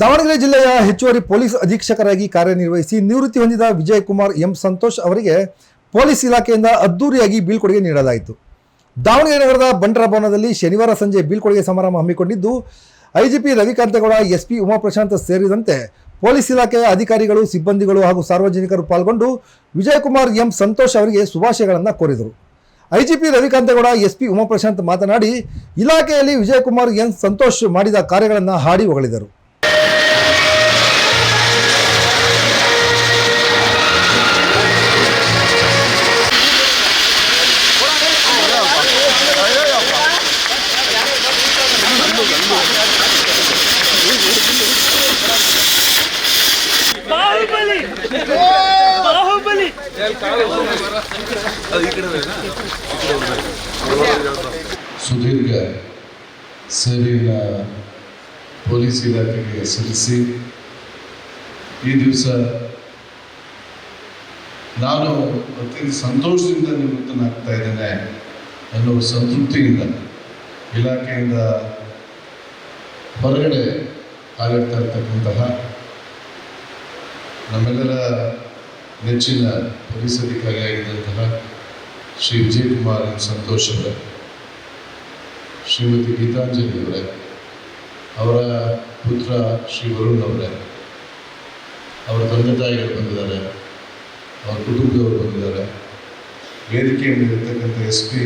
ದಾವಣಗೆರೆ ಜಿಲ್ಲೆಯ ಹೆಚ್ಚುವರಿ ಪೊಲೀಸ್ ಅಧೀಕ್ಷಕರಾಗಿ ಕಾರ್ಯನಿರ್ವಹಿಸಿ ನಿವೃತ್ತಿ ಹೊಂದಿದ ವಿಜಯ್ ಕುಮಾರ್ ಎಂ ಸಂತೋಷ್ ಅವರಿಗೆ ಪೊಲೀಸ್ ಇಲಾಖೆಯಿಂದ ಅದ್ದೂರಿಯಾಗಿ ಬೀಳ್ಕೊಡುಗೆ ನೀಡಲಾಯಿತು. ದಾವಣಗೆರೆ ನಗರದ ಬಂಡರ ಭವನದಲ್ಲಿ ಶನಿವಾರ ಸಂಜೆ ಬೀಳ್ಕೊಡುಗೆ ಸಮಾರಂಭ ಹಮ್ಮಿಕೊಂಡಿದ್ದು, ಐಜಿಪಿ ರವಿಕಾಂತೇಗೌಡ, ಎಸ್ಪಿ ಉಮಾಪ್ರಶಾಂತ್ ಸೇರಿದಂತೆ ಪೊಲೀಸ್ ಇಲಾಖೆಯ ಅಧಿಕಾರಿಗಳು, ಸಿಬ್ಬಂದಿಗಳು ಹಾಗೂ ಸಾರ್ವಜನಿಕರು ಪಾಲ್ಗೊಂಡು ವಿಜಯಕುಮಾರ್ ಎಂ ಸಂತೋಷ್ ಅವರಿಗೆ ಶುಭಾಶಯಗಳನ್ನು ಕೋರಿದರು. ಐಜಿಪಿ ರವಿಕಾಂತೇಗೌಡ, ಎಸ್ಪಿ ಉಮಾಪ್ರಶಾಂತ್ ಮಾತನಾಡಿ, ಇಲಾಖೆಯಲ್ಲಿ ವಿಜಯಕುಮಾರ್ ಎನ್ ಸಂತೋಷ್ ಮಾಡಿದ ಕಾರ್ಯಗಳನ್ನು ಹಾಡಿ ಹೊಗಳಿದರು. ಸುದೀರ್ಘ ಸೇವೆಯ ಪೊಲೀಸ್ ಇಲಾಖೆಗೆ ಸಲ್ಲಿಸಿ ಈ ದಿವಸ ನಾನು ಅತಿ ಸಂತೋಷದಿಂದ ನಿವೃತ್ತನಾಗ್ತಾ ಇದ್ದೇನೆ ಅನ್ನೋ ಸಂತೃಪ್ತಿಯಿಂದ ಇಲಾಖೆಯಿಂದ ಹೊರಗಡೆ ಆಗಿರ್ತಾ ಇರ್ತಕ್ಕಂತಹ ನಮ್ಮೆಲ್ಲರ ನೆಚ್ಚಿನ ಪೊಲೀಸ್ ಅಧಿಕಾರಿಯಾಗಿದ್ದಂತಹ ಶ್ರೀ ವಿಜಯಕುಮಾರ್ ಸಂತೋಷದ ಶ್ರೀಮತಿ ಗೀತಾಂಜಲಿ ಅವರೇ ಅವರ ಪುತ್ರ ಶ್ರೀ ವರುಣ್ ಅವರೇ ಅವರ ತಂದೆ ತಾಯಿಗಳು ಬಂದಿದ್ದಾರೆ, ಅವರ ಕುಟುಂಬದವರು ಬಂದಿದ್ದಾರೆ. ವೇದಿಕೆಯ ಮೇಲೆ ಇರ್ತಕ್ಕಂಥ ಎಸ್ ಪಿ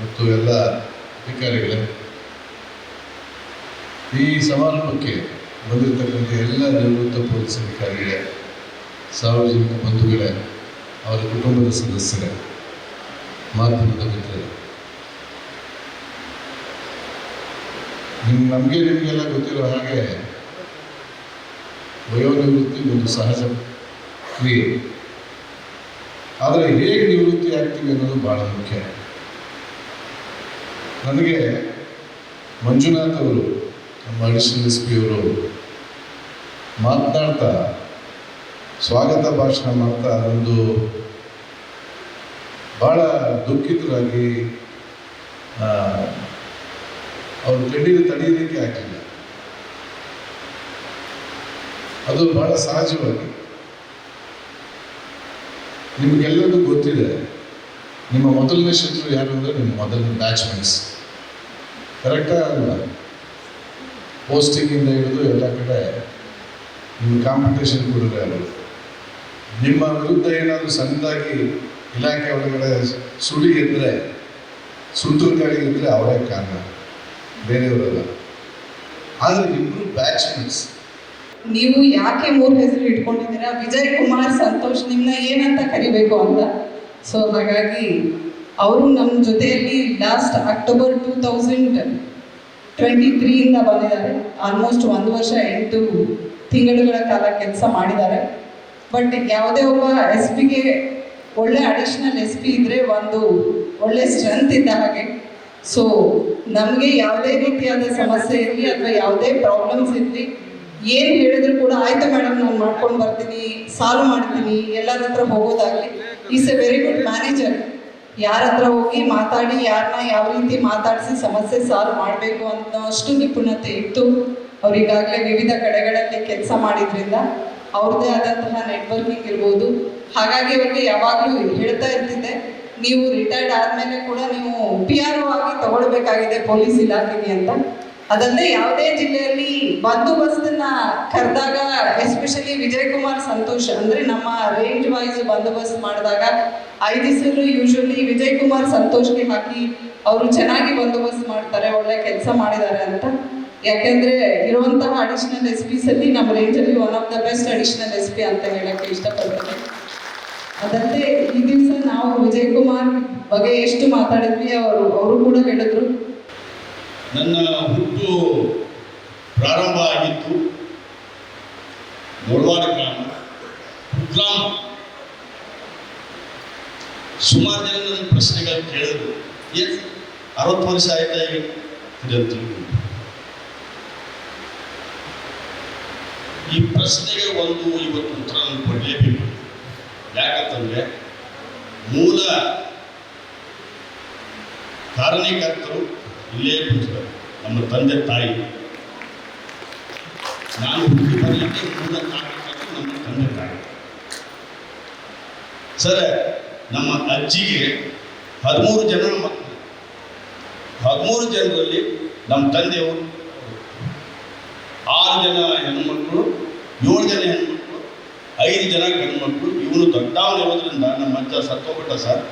ಮತ್ತು ಎಲ್ಲ ಅಧಿಕಾರಿಗಳೇ, ಈ ಸಮಾರಂಭಕ್ಕೆ ಬಂದಿರತಕ್ಕಂಥ ಎಲ್ಲ ನಿವೃತ್ತ ಪೊಲೀಸ್ ಅಧಿಕಾರಿಗಳೇ ಸಾರ್ವಜನಿಕ ಬಂಧುಗಳೇ, ಅವರ ಕುಟುಂಬದ ಸದಸ್ಯರೇ, ಮಾಧ್ಯಮದ ಮಿತ್ರರೇ. ನಿಮ್, ನಮಗೆ ನಿಮಗೆಲ್ಲ ಗೊತ್ತಿರೋ ಹಾಗೆ ವಯೋನಿವೃತ್ತಿ ಒಂದು ಸಹಜ ಕ್ರಿಯೆ. ಆದರೆ ಹೇಗೆ ನಿವೃತ್ತಿ ಆಗ್ತೀವಿ ಅನ್ನೋದು ಬಹಳ ಮುಖ್ಯ. ನನಗೆ ಮಂಜುನಾಥ್ ಅವರು, ನಮ್ಮ ಅಡಿಷನಲ್ ಎಸ್ ಪಿ ಅವರು ಮಾತನಾಡ್ತಾ ಸ್ವಾಗತ ಭಾಷಣ ಮಾಡ್ತಾ ಒಂದು ಭಾಳ ದುಃಖಿತರಾಗಿ ಅವ್ರ ಕಣ್ಣೀರು ತಡೆಯೋದಕ್ಕೆ ಆಗಲಿಲ್ಲ. ಅದು ಬಹಳ ಸಹಜವಾಗಿ. ನಿಮಗೆಲ್ಲರಿಗೂ ಗೊತ್ತಿದೆ, ನಿಮ್ಮ ಮೊದಲನೇ ಶತ್ರು ಯಾರು ಅಂದರೆ ನಿಮ್ಮ ಮೊದಲನೇ ಬ್ಯಾಚ್ಮೆಂಟ್ಸ್ ಕರೆಕ್ಟಾ ಅಲ್ಲ ಪೋಸ್ಟಿಂಗಿಂದ ಹಿಡಿದು ಎಲ್ಲ ಕಡೆ ನಿಮ್ಮ ಕಾಂಪಿಟೇಷನ್ ಕೊಡೋರು ಯಾರು ನಿಮ್ಮ ವಿರುದ್ಧ ಏನಾದರೂ ಸಣ್ಣದಾಗಿ ಇಲಾಖೆ ಒಳಗಡೆ ಸುಳಿ ಇದ್ದರೆ ಸುಂಟರ ಗಾಳಿ ಇದ್ದರೆ ಅವರೇ ಕಾರಣ. ಬೇರೆಯವರಲ್ಲ. ಆದರೆ ಇಬ್ಬರು ಬ್ಯಾಚ್ಮೆಂಟ್ಸ್ ನೀವು ಯಾಕೆ ಮೂರು ಹೆಸರು ಇಟ್ಕೊಂಡಿದ್ದೀರಾ? ವಿಜಯ್ ಕುಮಾರ್, ಸಂತೋಷ್ ನಿಮ್ಮನ್ನ ಏನಂತ ಕರಿಬೇಕು ಅಂತ. ಸೊ ಹಾಗಾಗಿ ಅವರು ನಮ್ಮ ಜೊತೆಯಲ್ಲಿ last October two thousand twenty ತ್ರೀಯಿಂದ ಬಂದಿದ್ದಾರೆ. ಆಲ್ಮೋಸ್ಟ್ ಒಂದು ವರ್ಷ ಎಂಟು ತಿಂಗಳುಗಳ ಕಾಲ ಕೆಲಸ ಮಾಡಿದ್ದಾರೆ. ಬಟ್ ಯಾವುದೇ ಒಬ್ಬ ಎಸ್ ಪಿಗೆ ಒಳ್ಳೆ ಅಡಿಷನಲ್ ಎಸ್ ಪಿ ಇದ್ದರೆ ಒಂದು ಒಳ್ಳೆ ಸ್ಟ್ರೆಂತ್ ಇದ್ದ ಹಾಗೆ. ಸೊ ನಮಗೆ ಯಾವುದೇ ರೀತಿಯಾದ ಸಮಸ್ಯೆ ಇರಲಿ ಅಥವಾ ಯಾವುದೇ ಪ್ರಾಬ್ಲಮ್ಸ್ ಇರಲಿ, ಏನು ಹೇಳಿದ್ರು ಕೂಡ ಆಯ್ತು ಮೇಡಮ್ ನಾನು ಮಾಡ್ಕೊಂಡು ಬರ್ತೀನಿ ಸಾಲ್ವ್ ಮಾಡ್ತೀನಿ, ಎಲ್ಲರ ಹತ್ರ ಹೋಗೋದಾಗಲಿ is a very good manager ಯಾರ ಹತ್ರ ಹೋಗಿ ಮಾತಾಡಿ ಯಾರನ್ನ ಯಾವ ರೀತಿ ಮಾತಾಡಿಸಿ ಸಮಸ್ಯೆ ಸಾಲ್ವ್ ಮಾಡಬೇಕು ಅನ್ನೋ ಅಷ್ಟು ನಿಪುಣತೆ ಇತ್ತು. ಅವ್ರು ಈಗಾಗಲೇ ವಿವಿಧ ಕಡೆಗಳಲ್ಲಿ ಕೆಲಸ ಮಾಡಿದ್ರಿಂದ. ಅವ್ರದ್ದೇ ಆದಂತಹ ನೆಟ್ವರ್ಕಿಂಗ್ ಇರ್ಬೋದು. ಹಾಗಾಗಿ ಅವ್ರಿಗೆ ಯಾವಾಗಲೂ ಹೇಳ್ತಾ ಇರ್ತಿದ್ದೆ, ನೀವು ರಿಟೈರ್ಡ್ ಆದ್ಮೇಲೆ ಕೂಡ ನೀವು ಪಿ ಆರ್ ಒ ಆಗಿ ತಗೊಳ್ಬೇಕಾಗಿದೆ ಪೊಲೀಸ್ ಇಲಾಖೆಗೆ ಅಂತ. ಅದಲ್ಲದೆ ಯಾವುದೇ ಜಿಲ್ಲೆಯಲ್ಲಿ ಬಂದೋಬಸ್ತನ್ನ ಕರೆದಾಗ ಎಸ್ಪೆಷಲಿ ವಿಜಯ್ ಕುಮಾರ್ ಸಂತೋಷ್ ಅಂದ್ರೆ ನಮ್ಮ ರೇಂಜ್ ವೈಸ್ ಬಂದೋಬಸ್ತ್ ಮಾಡಿದಾಗ, ಐದು ಹೆಸರು ಯೂಶಲಿ ವಿಜಯ್ ಕುಮಾರ್ ಸಂತೋಷ್ಗೆ ಹಾಕಿ, ಅವರು ಚೆನ್ನಾಗಿ ಬಂದೋಬಸ್ತ್ ಮಾಡ್ತಾರೆ, ಒಳ್ಳೆ ಕೆಲಸ ಮಾಡಿದ್ದಾರೆ ಅಂತ. ಯಾಕೆಂದ್ರೆ ಇರುವಂತಹ ಅಡಿಷನಲ್ ಎಸ್ ಅಲ್ಲಿ ನಮ್ಮ ರೇಂಜ್ ಅಲ್ಲಿ one of the best additional S ಅಂತ ಹೇಳಕ್ಕೆ ಇಷ್ಟಪಡ್ತೇನೆ. ಅದಲ್ಲದೆ ಈ ದಿವಸ ನಾವು ವಿಜಯ್ ಕುಮಾರ್ ಬಗ್ಗೆ ಎಷ್ಟು ಮಾತಾಡಿದ್ವಿ ಅವರು ಅವರು ಕೂಡ ಹೇಳಿದ್ರು. ನನ್ನ ಹುಟ್ಟು ಪ್ರಾರಂಭ ಆಗಿತ್ತು. ಮೊಳವಾಡ ಗ್ರಾಮ ಸುಮಾರು ಜನ ನನ್ನ ಪ್ರಶ್ನೆಗಳು ಕೇಳಿದ್ರು. ಎಸ್ ಅರವತ್ತು ವರ್ಷ ಆಯ್ತಾ ಈಗ. ಈ ಪ್ರಶ್ನೆಗೆ ಒಂದು ಇವತ್ತು ಉತ್ತರ ಕೊಡಲೇಬೇಕು. ಯಾಕಂತಂದ್ರೆ ಮೂಲ ಕಾರಣೀಕರ್ತರು ಇಲ್ಲೇ ಕೂತಿದ್ದಾರೆ ನಮ್ಮ ತಂದೆ ತಾಯಿ. ನಾನು ಹುಟ್ಟಿ ಮೂಲ ಕಾರಣಕ್ಕಾಗಿ ನಮ್ಮ ತಂದೆ ತಾಯಿ. ಸರ್, ನಮ್ಮ ಅಜ್ಜಿಗೆ ಹದಿಮೂರು ಜನ ಮಕ್ಕಳು. ಹದಿಮೂರು ಜನರಲ್ಲಿ ನಮ್ಮ ತಂದೆಯವರು. ಆರು ಜನ ಹೆಣ್ಮಕ್ಳು ಏಳು ಜನ ಹೆಣ್ಮಕ್ಳು, ಐದು ಜನ ಹೆಣ್ಮಕ್ಳು ಇವನು ದೊಡ್ಡವನಿರೋದ್ರಿಂದ ನಮ್ಮ ಅಜ್ಜ ಸತ್ತೋಗ್ಬಿಟ್ಟ ಸರ್.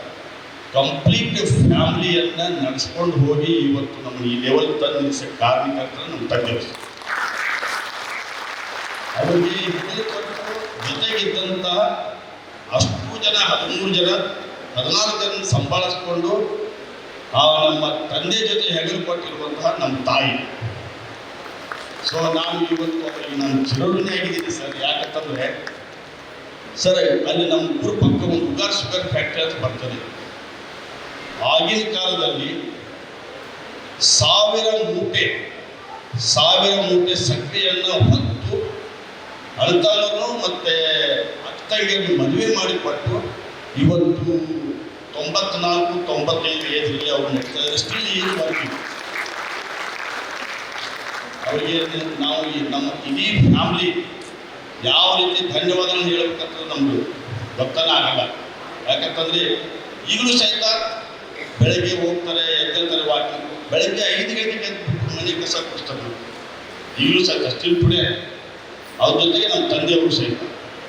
ಕಂಪ್ಲೀಟ್ ಫ್ಯಾಮಿಲಿಯನ್ನ ನಡೆಸ್ಕೊಂಡು ಹೋಗಿ ಇವತ್ತು ನಮ್ಮ ಈ ಲೆವೆಲ್ ತಂದು ನಿಲ್ಲಿಸ ನಮ್ಮ ತಂದೆ ಅವರಿಗೆ ಜೊತೆಗಿದ್ದಂಥ ಅಷ್ಟು ಜನ, ಹದಿಮೂರು ಜನ ಹದಿನಾಲ್ಕು ಜನ ಸಂಭಾಳಿಸ್ಕೊಂಡು ಆ ನಮ್ಮ ತಂದೆ ಜೊತೆ ಹೆಗಲು ಕೊಟ್ಟಿರುವಂತಹ ನಮ್ಮ ತಾಯಿ. ಸೊ ನಾನು ಇವತ್ತು ಅವರಿಗೆ ನಾನು ಚಿರಋಣಿ ಆಗಿದ್ದೀನಿ ಸರ್. ಯಾಕಂತಂದ್ರೆ, ಸರ್, ಅಲ್ಲಿ ನಮ್ಮ ಊರ ಪಕ್ಕ ಒಂದು ಉಗಾರ್ ಶುಗರ್ ಫ್ಯಾಕ್ಟ್ರಿ ಅಂತ ಬರ್ತದೆ. ಆಗಿನ ಕಾಲದಲ್ಲಿ ಸಾವಿರ ಮೂಟೆ ಸಾವಿರ ಮೂಟೆ ಸಕ್ರಿಯನ್ನ ಹೊತ್ತು ಅಳ್ತಾನರು ಮತ್ತೆ ಅಕ್ಕಂಗಿಯನ್ನು ಮದುವೆ ಮಾಡಿಕೊಟ್ಟು ಇವತ್ತು ತೊಂಬತ್ನಾಲ್ಕು ತೊಂಬತ್ತೈದು ಏಜ್ರಲ್ಲಿ ಅವ್ರನ್ನ ಸ್ಟಿಲ್ ಏನು ಮಾಡ್ತೀವಿ? ಅವರಿಗೆ ನಾವು ಈ ನಮ್ಮ ಇಡೀ ಫ್ಯಾಮ್ಲಿ ಯಾವ ರೀತಿ ಧನ್ಯವಾದಗಳನ್ನು ಹೇಳಬೇಕಂತ ನಮ್ಮದು ಗೊತ್ತನೇ ಆಗಲ್ಲ. ಯಾಕಂತಂದ್ರೆ ಈಗಲೂ ಸಹಿತ ಬೆಳಗ್ಗೆ ಹೋಗ್ತಾರೆ, ಎದ್ದೇಳ್ತಾರೆ ವಾಕಿಂಗ್. ಬೆಳಗ್ಗೆ ಐದು ಗಂಟೆಗೆ ಮನೆ ಕಸ ಕೊಡ್ತಾರೆ ಈಗಲೂ ಸಹಿತ ಸ್ಟಿಲ್ ಪುಡೆ ಅವ್ರ ಜೊತೆಗೆ ನಮ್ಮ ತಂದೆಯವರು ಸಹಿತ.